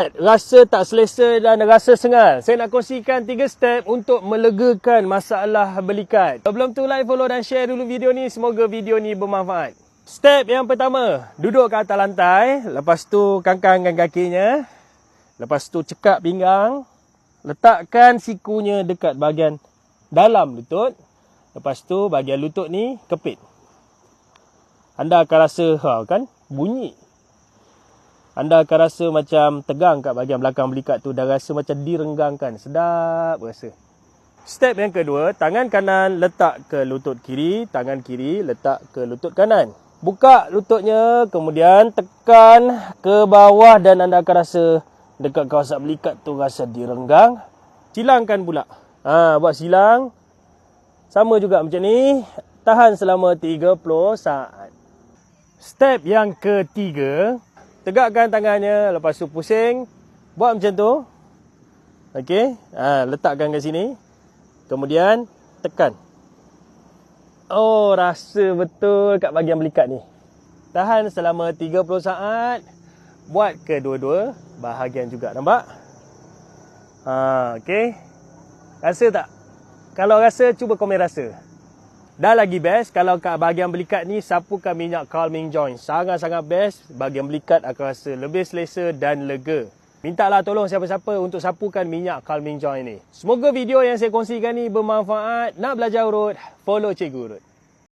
Rasa tak selesa dan rasa sengal. Saya nak kongsikan tiga step untuk melegakan masalah belikat. Sebelum tu like, follow dan share dulu video ni. Semoga video ni bermanfaat. Step yang pertama, duduk ke atas lantai. Lepas tu kangkangkan kakinya. Lepas tu cekak pinggang. Letakkan sikunya dekat bahagian dalam lutut. Lepas tu bahagian lutut ni kepit. Anda akan rasa, ha kan, bunyi anda akan rasa macam tegang kat bahagian belakang belikat tu dan rasa macam direnggangkan. Sedap rasa. Step yang kedua, tangan kanan letak ke lutut kiri, tangan kiri letak ke lutut kanan. Buka lututnya, kemudian tekan ke bawah dan anda akan rasa dekat kawasan belikat tu rasa direnggang. Silangkan pula. Ha, buat silang. Sama juga macam ni. Tahan selama 30 saat. Step yang ketiga, tegakkan tangannya lepas tu pusing. Buat macam tu. Okey ha, letakkan kat sini. Kemudian tekan. Oh rasa betul kat bahagian belikat ni. Tahan selama 30 saat. Buat kedua-dua bahagian juga nampak? Ha okey rasa tak? Kalau rasa cuba komen rasa Dah lagi best kalau kat bahagian belikat ni sapukan minyak calming joint. Sangat-sangat best. Bahagian belikat akan rasa lebih selesa dan lega. Mintalah tolong siapa-siapa untuk sapukan minyak calming joint ni. Semoga video yang saya kongsikan ni bermanfaat. Nak belajar urut, follow Cikgu Urut.